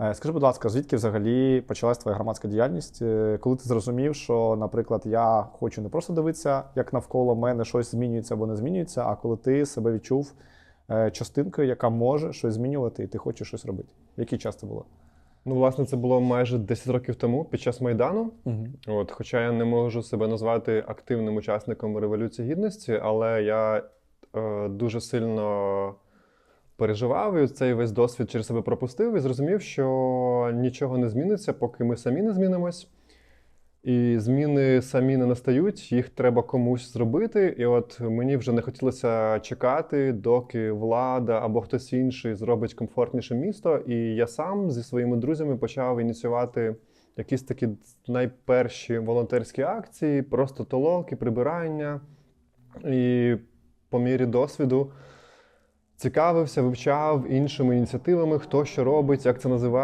Е, Скажи, будь ласка, звідки взагалі почалась твоя громадська діяльність? Е, Коли ти зрозумів, що, наприклад, я хочу не просто дивитися, як навколо мене щось змінюється або не змінюється, а коли ти себе відчув е, частинкою, яка може щось змінювати, і ти хочеш щось робити. Який час це було? Ну, власне, це було майже 10 років тому під час Майдану. Угу. От, хоча я не можу себе назвати активним учасником Революції Гідності, але я е, дуже сильно переживав і цей весь досвід через себе пропустив і зрозумів, що нічого не зміниться, поки ми самі не змінимось. І зміни самі не настають, їх треба комусь зробити. І от мені вже не хотілося чекати, доки влада або хтось інший зробить комфортніше місто. І я сам зі своїми друзями почав ініціювати якісь такі найперші волонтерські акції, просто толоки, прибирання. І по мірі досвіду цікавився, вивчав іншими ініціативами, хто що робить, як це називає.